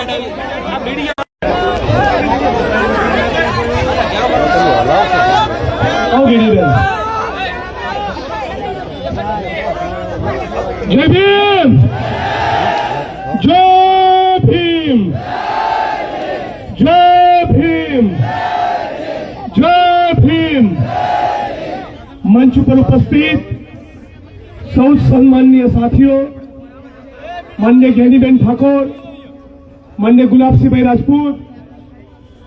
જય ભીમ! જય ભીમ! જય ભીમ! જય ભીમ! મંચ ઉપર ઉપસ્થિત સૌ સન્માનીય સાથીઓ, માન્ય જ્ઞાનીબેન ઠાકોર માન્ય ગુલાબસિંહભાઈ રાજપૂત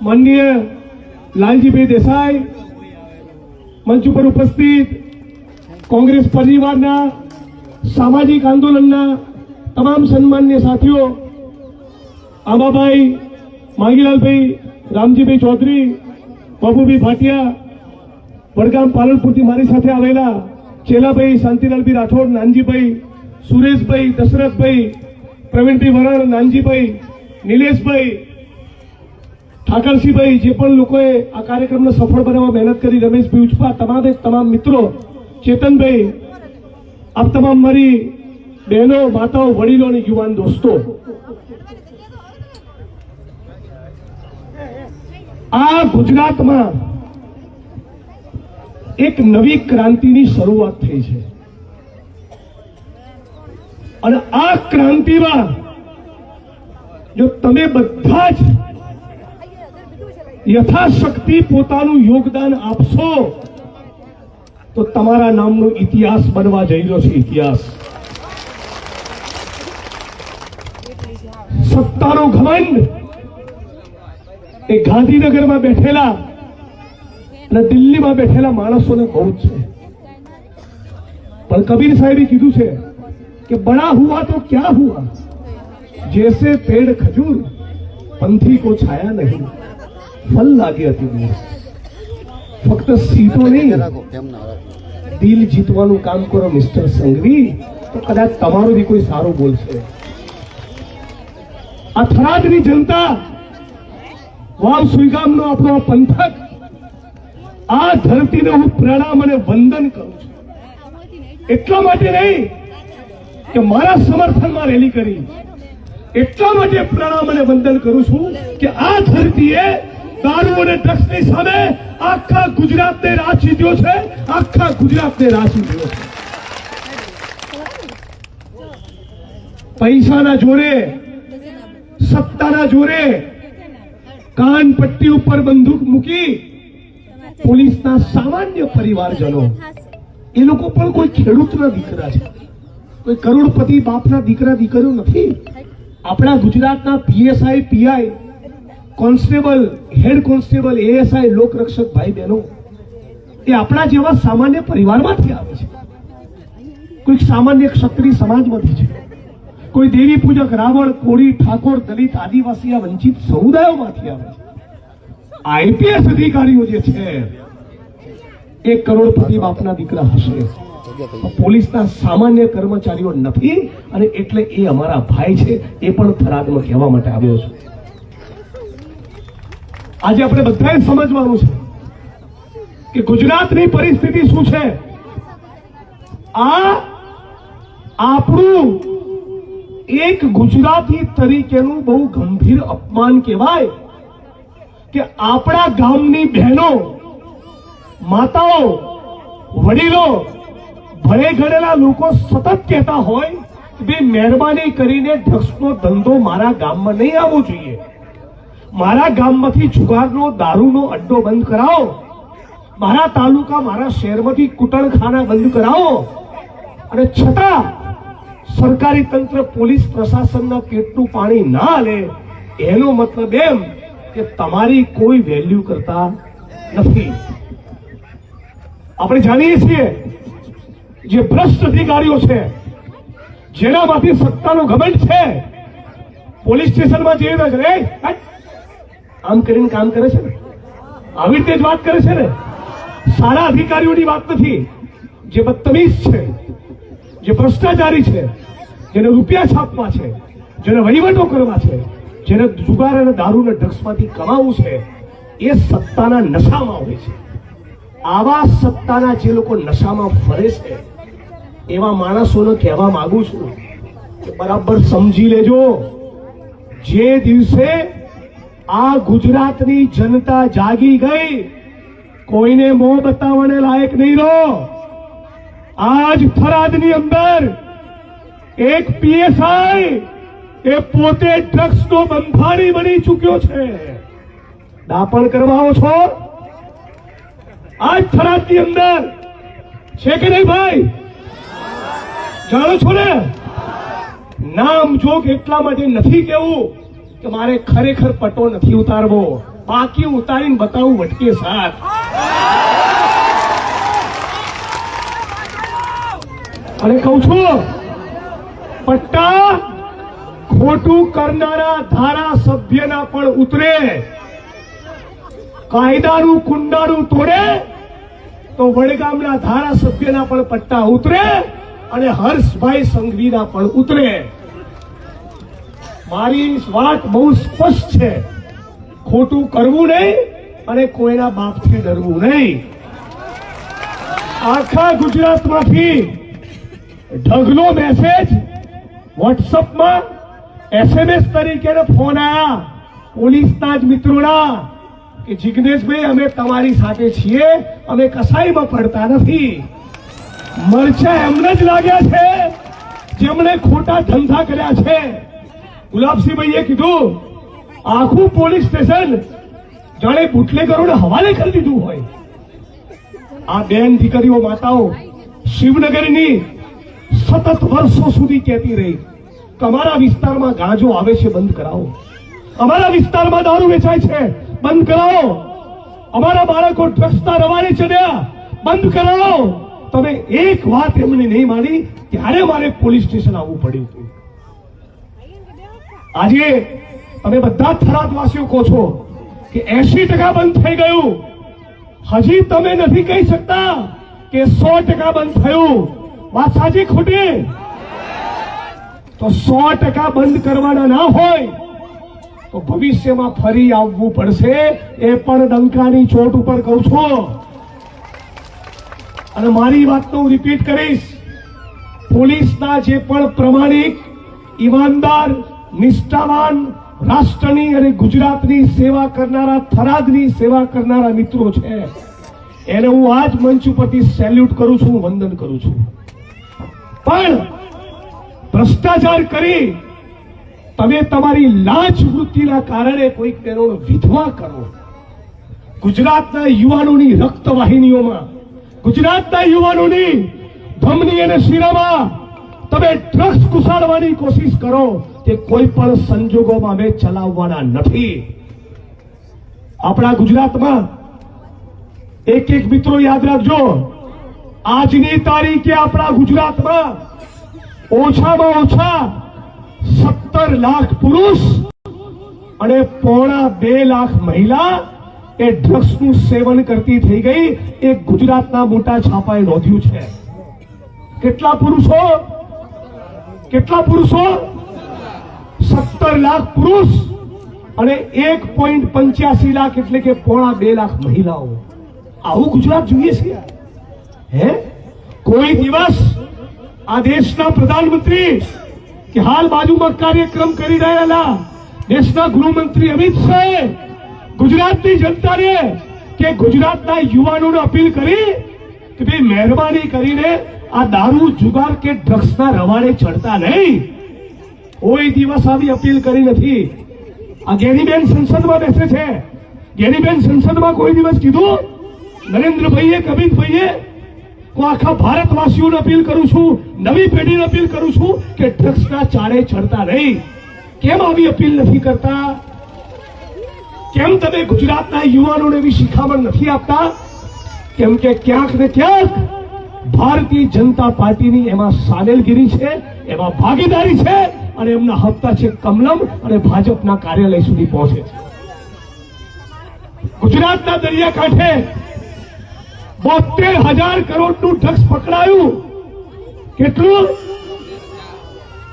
માન્ય લાલજીભાઈ દેસાઈ મંચ ઉપર ઉપસ્થિત કોંગ્રેસ પરિવારના સામાજિક આંદોલનના તમામ સન્માન્ય સાથીઓ આંબાભાઈ માંગીલાલભાઈ રામજીભાઈ ચૌધરી બાબુભાઈ ભાટિયા વડગામ પાલનપુરથી મારી સાથે આવેલા ચેલાભાઈ શાંતિલાલભાઈ રાઠોડ નાનજીભાઈ સુરેશભાઈ દશરથભાઈ પ્રવીણભાઈ વરાણ નાનજીભાઈ નિલેશભાઈ ઠાકરસિંહભાઈ, જે પણ લોકોએ આ કાર્યક્રમને સફળ બનાવવા મહેનત કરી રમેશભાઈ ઉચપા તમારે તમામ મિત્રો, ચેતનભાઈ, આપ તમામ મારી બહેનો, માતાઓ, વડીલો અને યુવાન દોસ્તો. આ ગુજરાતમાં એક નવી ક્રાંતિની શરૂઆત થઈ છે. અને આ ક્રાંતિમાં જો તમે બધા જ યથાશક્તિ પોતાનું યોગદાન આપશો, તો તમારા નામનો ઇતિહાસ બનવા જઈ રહ્યો છે, ઇતિહાસ. સત્તાનો ઘમંડ એ ગાંધીનગરમાં બેઠેલા અને દિલ્હીમાં બેઠેલા માણસોને બહુ જ છે. પણ કબીર સાહેબે કીધું છે કે બડા હુઆ તો ક્યાં હુઆ? जैसे पेड़ खजूर पंथी को छाया नहीं फल लागे अति दूर ફક્ત સીટો નહીં દિલ જીતવાનું કામ કરો મિસ્ટર સંઘવી તો કદાચ તમારું બી કોઈ સારું બોલશે આ થરાદની જનતા વાવ સુઈગામનો આપણો આ પંથક આ ધરતીને હું પ્રણામ અને વંદન કરું છું એટલા માટે નહીં કે મારા સમર્થનમાં રેલી કરી એટલા માટે પ્રણામ અને વંદન કરું છું કે આ ધરતીએ દારૂ અને ડ્રગ્સની સામે આખા ગુજરાતને રાહ ચીધ્યો છે, આખા ગુજરાતને રાહ ચીધ્યો છે. પૈસાના જોરે, સત્તાના જોરે કાન પટ્ટી ઉપર બંદૂક મૂકી પોલીસના સામાન્ય પરિવારજનો, એ લોકો પણ કોઈ ખેડૂતના દીકરા છે. કોઈ કરોડપતિ બાપના દીકરા, દીકરીઓ નથી. આપણા ગુજરાતના PSI, PI, constable, head constable, ASI, લોકરક્ષક ભાઈ બહેનો એ આપણા જેવા સામાન્ય પરિવારમાંથી આવે છે. કોઈક સામાન્ય ક્ષત્રિય સમાજમાંથી છે. કોઈ દેવી પૂજક, રાવણ, કોળી, ઠાકોર, દલિત, આદિવાસી વંચિત સમુદાયોમાંથી આવે છે. આઈપીએસ અધિકારીઓ જે છે એ કરોડપતિ બાપના દીકરા હશે. પોલીસના સામાન્ય કર્મચારીઓ નથી અને એટલે એ અમારા ભાઈ છે, એ પણ થરાદમાં કહેવા માટે આવ્યો છું. આજે આપણે બધાએ સમજવાનું છે કે ગુજરાતની પરિસ્થિતિ શું છે? આ આપણું એક ગુજરાતી તરીકેનું બહુ ગંભીર અપમાન કહેવાય કે આપણા ગામની બહેનો, માતાઓ, વડીલો ભણે ઘડેલા લોકો સતત કહેતા હોય કે મહેરબાની કરીને ડ્રગ્સનો ધંધો મારા ગામમાં નહીં આવવો જોઈએ. મારા ગામમાંથી જુગારનો, દારૂનો અડ્ડો બંધ કરાવો. મારા તાલુકા, મારા શહેરમાંથી કુટણખાના બંધ કરાવો. અને છતાં સરકારી તંત્ર પોલીસ પ્રશાસનના પેટનું પાણી ના લે, એનો મતલબ એમ કે તમારી કોઈ વેલ્યુ કરતા નથી. આપણે જાણીએ છીએ જે ભ્રષ્ટ અધિકારીઓ છે, જેનામાંથી સત્તાનો ઘમંડ છે, પોલીસ સ્ટેશનમાં જઈ રહ્યા છે. રે. આમ કરીને કામ કરે છે ને? આવી રીતે જ વાત કરે છે ને? સારા અધિકારીઓની વાત નથી. જે બદતમીઝ છે, જે ભ્રષ્ટાચારી છે, જેને રૂપિયા છાપવા છે, જેને વહીવટો કરવા છે, જેને જુગાર અને દારૂ અને ડ્રગ્સમાંથી કમાવું છે, એ સત્તાના નશામાં હોય છે. આવા સત્તાના જે લોકો નશામાં ફરે છે, એવા માણસોને કહેવા માંગુ છું કે બરાબર સમજી લેજો. જે દિવસે આ ગુજરાતની જનતા જાગી ગઈ, કોઈને મોં બતાવવાને લાયક નહીં રહો. આજ ફરાદની અંદર એક પીએસઆઈ એ પોતે ડ્રગ્સનો બંધારી બની ચૂક્યો છે. દાપણ કરવાઓ છો? આજ થરાદની અંદર છે કે નહીં ભાઈ, જાણો છો ને? નામ જોગ એટલા માટે નથી કેવું કે મારે ખરેખર પટો નથી ઉતારવો. બાકી ઉતારીને બતાવું વટકે સાથ. અને કહું છું, પટ્ટા ખોટું કરનારા ધારાસભ્યના પણ ઉતરે. કાયદાનું કુંડાળું તોડે, તો વડગામના ધારાસભ્યના પણ પટ્ટા ઉતરે અને હર્ષભાઈ સંઘવીના પણ ઉતરે. મારી વાત બહુ સ્પષ્ટ છે. ખોટું કરવું નહીં અને કોઈના બાપથી ડરવું નહીં. આખા ગુજરાતમાંથી ઢગલો મેસેજ વોટ્સઅપમાં એસએમએસ તરીકે ફોન આયા. પોલીસના જ મિત્રોના કે જિગ્નેશભાઈ, અમે તમારી સાથે છીએ, અમે કસાઈમાં પડતા નથી. મરચા એમને જ લાગ્યા છે, જેમણે ખોટા ધંધા કર્યા છે. ગુલાબસિંહભાઈએ કીધું, આખું પોલીસ સ્ટેશન જાણે બુટલેગરોને હવાલે કરી દીધું હોય. આ બેન દીકરીઓ માતાઓ, શિવનગરની સતત વર્ષો સુધી કહેતી રહી કે અમારા વિસ્તારમાં ગાંજો આવે છે, બંધ કરાવો. અમારા વિસ્તારમાં દારૂ વેચાય છે. બંધ કરાવો. અમારા બાળકો ડ્રગ્સના રવાને ચડ્યા બંધ કરાવો. તમે એક વાત એમને નહીં માની, ત્યારે મારે પોલીસ સ્ટેશન આવવું પડ્યું હતું. આજે તમે બધા થરાદવાસીઓ કહો છો કે એસી ટકા બંધ થઈ ગયું. હજી તમે નથી કહી શકતા કે સો ટકા બંધ થયું. વાત સાચી ખોટી? તો સો ટકા બંધ કરવાના ના હોય. તો ભવિષ્યમાં ફરી આવવું પડશે, એ પણ ડંકાની ચોટ ઉપર કહું છું. અને મારી વાતનો હું રિપીટ કરીશ. પોલીસના જે પણ પ્રમાણિક, ઈમાનદાર, નિષ્ઠાવાન રાષ્ટ્રની અને ગુજરાતની સેવા કરનારા, થરાદની સેવા કરનારા મિત્રો છે, એને હું આ જ મંચ ઉપરથી સેલ્યુટ કરું છું વંદન કરું છું. પણ ભ્રષ્ટાચાર કરી તમે તમારી લાંચ વૃત્તિના કારણે કોઈક તેનો વિધવા કરો. ગુજરાતના યુવાનોની રક્તવાહિનીઓમાં, ગુજરાતના યુવાનોની ધમની અને શિરામાં તમે ડ્રગ્સ ઘુસાડવાની કોશિશ કરો, તે કોઈ પણ સંજોગોમાં અમે ચલાવવાના નથી. આપણા ગુજરાતમાં એક એક મિત્રો યાદ રાખજો, આજની તારીખે આપણા ગુજરાતમાં ઓછામાં ઓછા સત્તર લાખ પુરુષ અને પોણા બે લાખ મહિલા એ ડ્રગ્સનું સેવન કરતી થઈ ગઈ. એ ગુજરાતના મોટા છાપાએ નોંધ્યું છે. કેટલા પુરુષો? કેટલા પુરુષો? સત્તર લાખ પુરુષ અને એક પોઈન્ટ પંચ્યાસી લાખ એટલે કે પોણા બે લાખ મહિલાઓ. આવું ગુજરાત જોઈએ છે હે? કોઈ દિવસ આ દેશના પ્રધાનમંત્રી કે હાલ બાજુમાં કાર્યક્રમ કરી રહેલા દેશના ગૃહમંત્રી અમિત શાહે ગુજરાતની જનતાને કે ગુજરાતના યુવાનોને અપીલ કરી કે ભાઈ મહેરબાની કરીને આ દારૂ, જુગાર કે ડ્રગ્સના રવાડે ચડતા નહીં. કોઈ દિવસ આવી અપીલ કરી નથી. આ ગેનીબેન સંસદમાં બેસે છે. ગેનીબેન સંસદમાં કોઈ દિવસ કીધું? નરેન્દ્રભાઈએ, કબીરભાઈએ હું આખા ભારતવાસીઓને અપીલ કરું છું, નવી પેઢીને અપીલ કરું છું કે ડ્રગ્સના ચારે ચડતા નહીં કેમ આવી અપીલ નથી કરતા? કેમ તમે ગુજરાતના યુવાનોને એવી શિખામણ નથી આપતા? કેમ કે ક્યાંક ને ક્યાંક ભારતીય જનતા પાર્ટીની એમાં સામેલગીરી છે, એમાં ભાગીદારી છે અને એમના હપ્તા છે કમલમ અને ભાજપના કાર્યાલય સુધી પહોંચે છે. ગુજરાતના દરિયાકાંઠે બોતેર હજાર કરોડનું ડ્રગ્સ પકડાયું. કેટલું?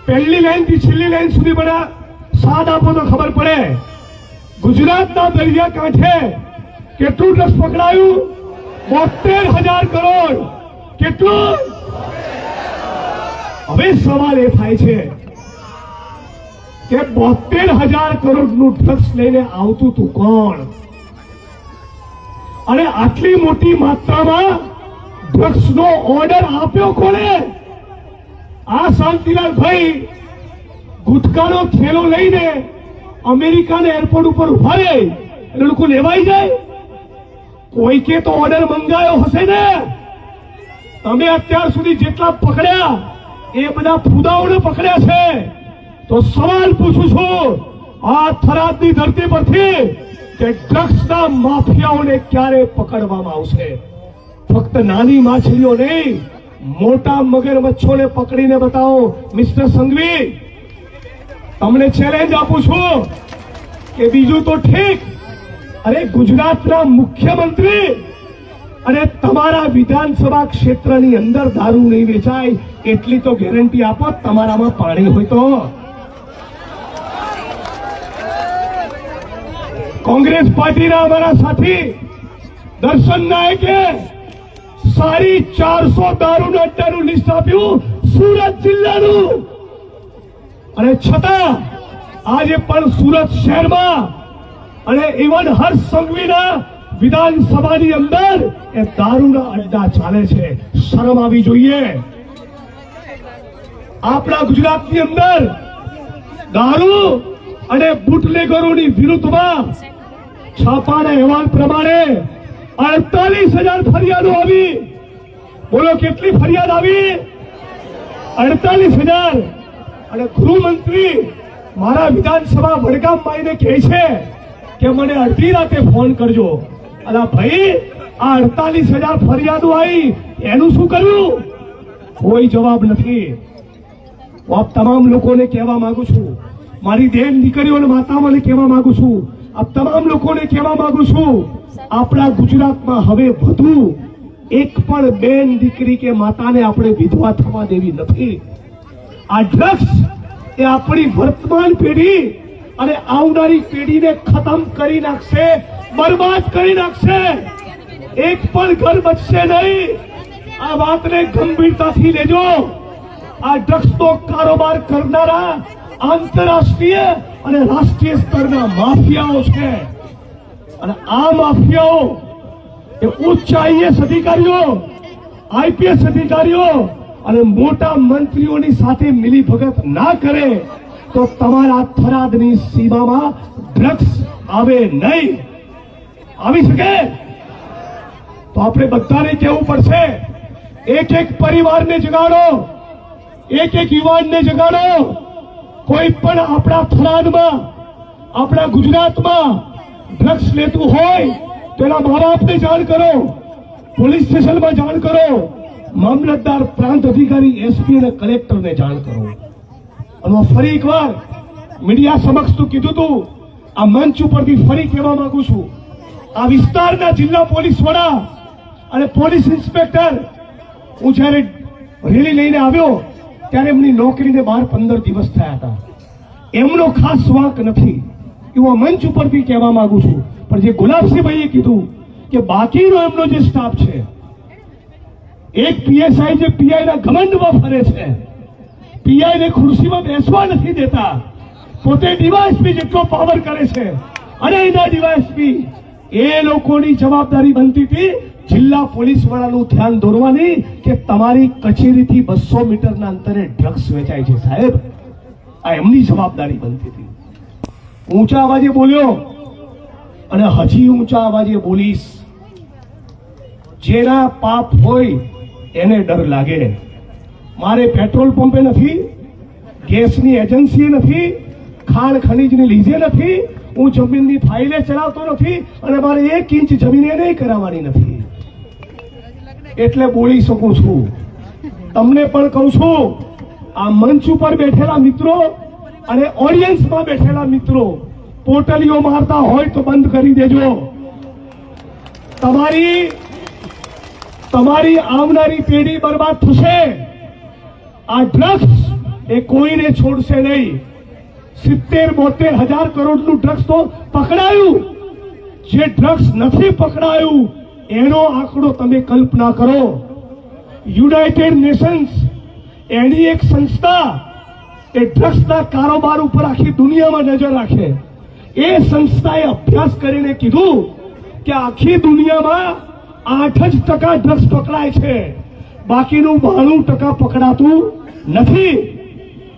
પહેલી લાઈનથી છેલ્લી લાઈન સુધી બધા સાદ આપો તો ખબર પડે. ગુજરાતના દરિયા કાંઠે કેટલું ડ્રગ્સ પકડાયું? બોતેર હજાર કરોડ. કેટલું? હવે સવાલ એ થાય છે કે બોતેર હજાર કરોડનું ડ્રગ્સ લઈને આવતું તું કોણ? અને આટલી મોટી માત્રામાં ડ્રગ્સ નો ઓર્ડર આપ્યો કોને આ શાંતિલાલ ભાઈ ગુટકાનો થેલો લઈને અમેરિકાના એરપોર્ટ ઉપર ઊભા રહે એટલે લોકો લેવાઈ જાય? કોઈ કે તો ઓર્ડર મંગાયો હશે ને? તમે અત્યાર સુધી જેટલા પકડ્યા, એ બધા ફુદાઓને પકડ્યા છે. તો સવાલ પૂછું છું, આ થરાદની ધરતી પરથી કે ડ્રગ્સના માફિયાઓને ક્યારે પકડવામાં આવશે? ફક્ત નાની માછલીઓ નહીં, મોટા મગરમચ્છોને પકડીને બતાવો, મિસ્ટર સંઘવી. તમને ચેલેન્જ આપું છું કે બીજું તો ઠીક. અરે ગુજરાતના મુખ્યમંત્રી અને તમારા વિધાનસભા ક્ષેત્રની અંદર દારૂ નહીં વેચાય, એટલી તો ગેરંટી આપો, તમારામાં પાણી હોય તો. કોંગ્રેસ પાર્ટીના અમારા સાથી, દર્શન નાયકે સાડી ચારસો દારૂના અડ્ડાનું લિસ્ટ આપ્યું, સુરત જિલ્લાનું. અને છતાં, આજે પણ સુરત શહેરમાં અને ઇવન હર્ષ સંઘવીના વિધાનસભાની અંદર એ દારૂના અડ્ડા ચાલે છે. શરમ આવી જોઈએ. આપણા ગુજરાતની અંદર દારૂ અને બુટલેગરોની વિરુદ્ધમાં છાપાના અહેવાલ પ્રમાણે અડતાલીસ હજાર ફરિયાદો આવી. બોલો, કેટલી ફરિયાદ આવી? અડતાલીસ હજાર. અને ગૃહમંત્રી મારા વિધાનસભા વડગામભાઈને કહે છે કે મને અડધી રાતે ફોન કરજો. અલા ભાઈ, આ અડતાલીસ હજાર ફરિયાદો આવી, એનું શું કર્યું? કોઈ જવાબ નથી. હું આપ તમામ લોકોને કહેવા માંગુ છું મારી બેન દીકરીઓ અને માતાઓને કહેવા માંગુ છું. આપ તમામ લોકોને કહેવા માંગુ છું. આપણા ગુજરાતમાં હવે વધુ એક પણ બેન દીકરી કે માતાને આપણે વિધવા થવા દેવી નથી. આ ડ્રગ્સ એ આપણી વર્તમાન પેઢી અને આવનારી પેઢીને ખતમ કરી નાખશે, બરબાદ કરી નાખશે. એક પણ ઘર બચશે નહીં. આ વાતને ગંભીરતાથી લેજો. આ ડ્રગ્સનો કારોબાર કરનારા આંતરરાષ્ટ્રીય અને રાષ્ટ્રીય સ્તરના માફિયાઓ છે. અને આ માફિયાઓ એ ઉચ્ચ આઈએસ અધિકારીઓ આઈપીએસ અધિકારીઓ અને મોટા મંત્રીઓની સાથે મિલી ભગત ના કરે તો તમારા થરાદની સીમામાં ડ્રગ્સ આવે નહીં. આવી શકે? તો આપણે બધાને કહેવું પડશે, એક એક પરિવારને જગાડો, એક એક યુવાનને જગાડો. કોઈ પણ આપણા થરાદમાં આપણા ગુજરાતમાં ડ્રગ્સ લેતું હોય, તો એના મા બાપને જાણ કરો. પોલીસ સ્ટેશનમાં જાણ કરો. મામલતદાર પ્રાંત અધિકારી એસપી અને કલેક્ટરને જાણ કરો. અને ફરી એકવાર મીડિયા સમક્ષ તું કીધું તું, આ મંચ ઉપરથી ફરી કહેવા માંગુ છું. આ વિસ્તારના જિલ્લા પોલીસ વડા અને પોલીસ ઇન્સ્પેક્ટર, હું જ્યારે રેલી લઈને આવ્યો ત્યારે એમની નોકરીને બાર પંદર દિવસ થયા હતા. એમનો ખાસ વાંક નથી. આ મંચ ઉપરથી કહેવા માંગુ છું. પણ જે ગુલાબસિંહભાઈએ કીધું કે બાકીનો એમનો જે સ્ટાફ છે, એક પીએસઆઈ જે પીઆઈ ના ઘમંડમાં ફરે છે પીઆઈ ને ખુરશીમાં બેસવા નથી દેતા. પોતે ડીવાયએસપી જેટલો પાવર કરે છે. અને એના ડીવાયએસપી એ લોકોની જવાબદારી બનતી હતી જિલ્લા પોલીસ વાળાનું ધ્યાન દોરવાની કે તમારી કચેરીથી બસો મીટરના અંતરે ડ્રગ્સ વેચાય છે સાહેબ. આ એમની જવાબદારી બનતી હતી. ઊંચા અવાજે બોલ્યો, અને હજી ઊંચા અવાજે બોલીશ. જેના પાપ હોય એને ડર લાગે. મારે પેટ્રોલ પંપે નથી, ગેસની એજન્સી નથી, ખાણ ખનીજની લીઝે નથી, હું જમીનની ફાઇલે ચલાવતો નથી અને મારે એક ઇંચ જમીન એ નહીં કરાવવાની નથી. એટલે બોલી શકું છું. તમને પણ કહું છું, આ મંચ ઉપર બેઠેલા મિત્રો અને ઓડિયન્સમાં બેઠેલા મિત્રો, પોટલીઓ મારતા હોય તો બંધ કરી દેજો. તમારી તમારી આવનારી પેઢી બરબાદ થશે. આ ડ્રગ્સ એ કોઈને છોડશે નહીં. સિત્તેર બોતેર હજાર કરોડનું ડ્રગ્સ તો પકડાયું. જે ડ્રગ્સ નથી પકડાયું એનો આંકડો તમે કલ્પના કરો. યુનાઇટેડ નેશન્સ એની એક સંસ્થા એ ડ્રગ્સના કારોબાર ઉપર આખી દુનિયામાં નજર રાખે. એ સંસ્થાએ અભ્યાસ કરીને કીધું કે આખી દુનિયામાં આઠ જ ટકા ડ્રગ્સ પકડાય છે. બાકીનું બાણું ટકા પકડાતું નથી.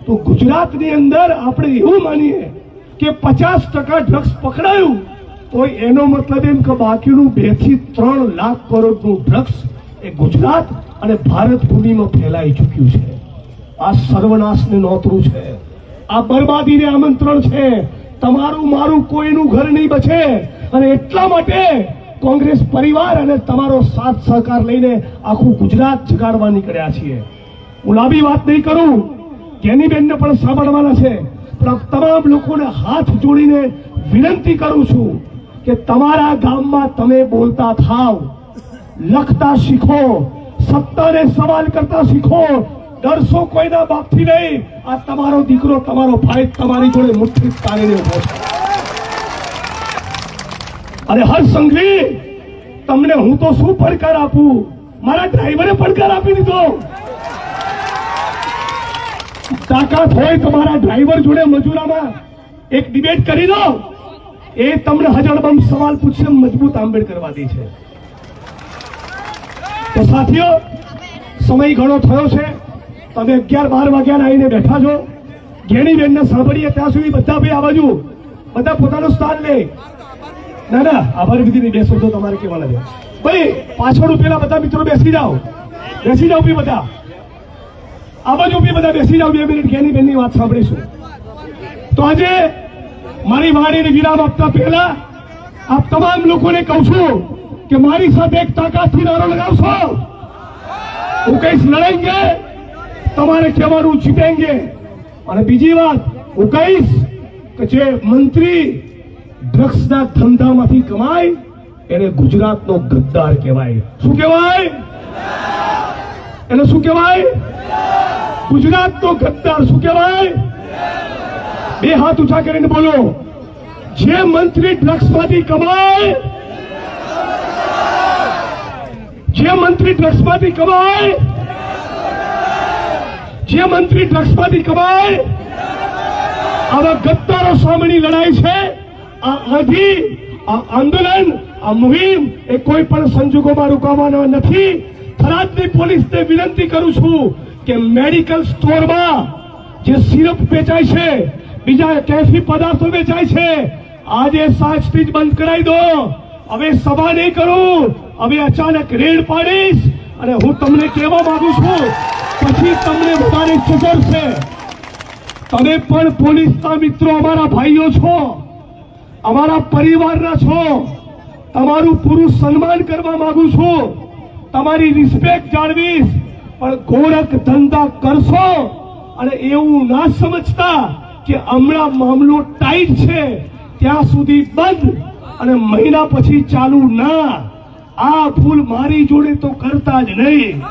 તો ગુજરાતની અંદર આપણે એવું માનીએ કે પચાસ ટકા ડ્રગ્સ પકડાયું. તો એનો મતલબ એમ કે બાકીનું બેથી ત્રણ લાખ કરોડનું ડ્રગ્સ એ ગુજરાત અને ભારત ભૂમિમાં ફેલાઈ ચૂક્યું છે. આ સર્વનાશને નોતરું છે. આ બરબાદીને આમંત્રણ છે. તમારું મારું કોઈનું ઘર નહીં બચે. અને એટલા માટે કોંગ્રેસ પરિવાર અને તમારો સાથ સહકાર લઈને આખું ગુજરાત જગાડવા નીકળ્યા છીએ. હું લાંબી વાત નહીં કરું. જ્ઞાનીબેનને પણ સાંભળવાના છે. પણ તમામ લોકોને હાથ જોડીને વિનંતી કરું છું કે તમારા ગામમાં તમે બોલતા થાવ, લખતા શીખો સત્તાને સવાલ કરતા શીખો, ડરશો કોઈના બાપથી નહીં. આ તમારો દીકરો, તમારો ભાઈ તમારી જોડે મુઠ્ઠી તાણીને ઊભો છે. અરે હર સંઘવી, તમને હું તો શું પડકાર આપું? મારા ડ્રાઈવરે પડકાર આપી દીધો. તાકાત હોય તમારા ડ્રાઈવર જોડે મજૂરામાં એક ડિબેટ કરી દો. એ તમને હજળબમ સવાલ પૂછશે મજબૂત આંબેડકરવાદી છે. તો સાથીઓ, સમય ઘણો થયો છે. તમે અગિયાર, બાર વાગ્યા આવીને બેઠા છો. ઘેણી બેનને સાંભળીએ ત્યાં સુધી બધા ભાઈ આ બાજુ બધા પોતાનું સ્થાન લે. ના ના, આભાર વિધિ નહીં બેસો તો તમારે કેવાના છે ભાઈ, પાછળ ઉભેલા બધા મિત્રો બેસી જાઓ. બેસી જાઓ બી બધા. આ બાજુ બધા બેસી જાઓ, બે મિનિટ ઘેની બેનની વાત સાંભળીશું. તો આજે મારી વાણીને વિરામ આપતા પહેલા આપ તમામ લોકોને કહું છું કે મારી સાથે એક તાકાતથી નારો લગાવશો. હું કહીશ લડેંગે તમારે કહેવાનું જીતેંગે. અને બીજી વાત, હું કહીશ કે જે મંત્રી ડ્રગ્સના ધંધામાંથી કમાય, એને ગુજરાતનો ગદ્દાર કહેવાય. શું કહેવાય? એને શું કહેવાય? ગુજરાતનો ગદ્દાર શું કહેવાય? બે હાથ ઊંચા કરીને બોલો. જે મંત્રી ડ્રગ્સમાંથી કમાય, જે મંત્રી ડ્રગ્સમાંથી કમાય, જે મંત્રી ડ્રગ્સમાંથી કમાય, આવા ગદ્દારો સામેની લડાઈ છે. આ આધી, આ આંદોલન, આ મુહિમ એ કોઈ પણ સંજોગોમાં રોકાવાનો નથી. થરાદની પોલીસને વિનંતી કરું છું કે મેડિકલ સ્ટોરમાં જે સિરપ વેચાય છે બીજા કેફી પદાર્થો વેચાય છે. આજે સાત સ્પીચ બંધ કરાવી દો. હવે સભા નહીં કરું. હવે અચાનક રેડ પાડીશ અને હું તમને કહેવા માંગુ છું, પછી તમને વધારે છે. તમે પણ પોલીસના મિત્રો અમારા ભાઈઓ છો, અમારા પરિવારના છો. તમારું પૂરું સન્માન કરવા માંગુ છું. તમારી રિસ્પેક્ટ જાળવીશ, પણ ગોરખ ધંધા કરશો અને એવું ના સમજતા કે હમણાં મામલો ટાઈટ છે, ત્યાં સુધી બંધ અને મહિના પછી ચાલુ ના. આ ભૂલ મારી જોડે તો કરતા જ નહીં.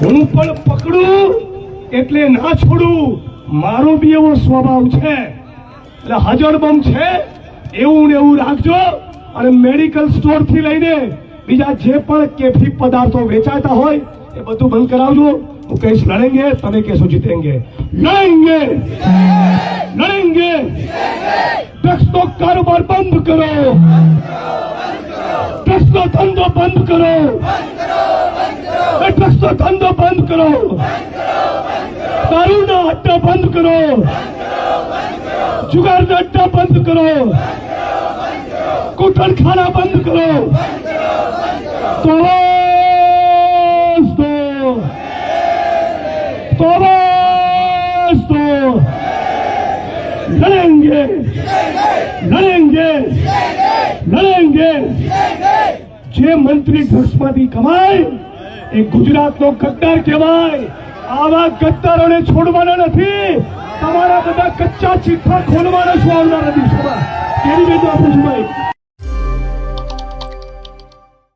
હું પણ પકડું એટલે ના છોડું. મારો બી એવો સ્વભાવ છે. એટલે હજરબમ છે, એવું ને એવું રાખજો અને મેડિકલ સ્ટોરથી લઈને બીજા જે પણ કેફી પદાર્થો વેચાતા હોય એ બધું બંધ કરાવજો. હું કહીશ લડેંગે, તમે કહેશો જીતેંગે. લડેંગે! લડેંગે! ડ્રગ્સ નો કારોબાર બંધ કરો! ડ્રગ્સ નો ધંધો બંધ કરો! ડ્રગ્સ નો ધંધો બંધ કરો! દારૂના અડ્ડા બંધ કરો! જુગારના અડ્ડા બંધ કરો! કુટણખાના બંધ કરો! તો દો દો લડેંગે લડેંગે લડેંગે જે મંત્રી ડ્રગ્સમાંથી કમાય, એ ગુજરાતનો ગદ્દાર કહેવાય. આવા ગદ્દારોને છોડવાના નથી. તમારા બધા કચ્ચા ચિઠ્ઠા ખોલવાના છું આવનારા દિવસોમાં. કેવી રીતે આપું છું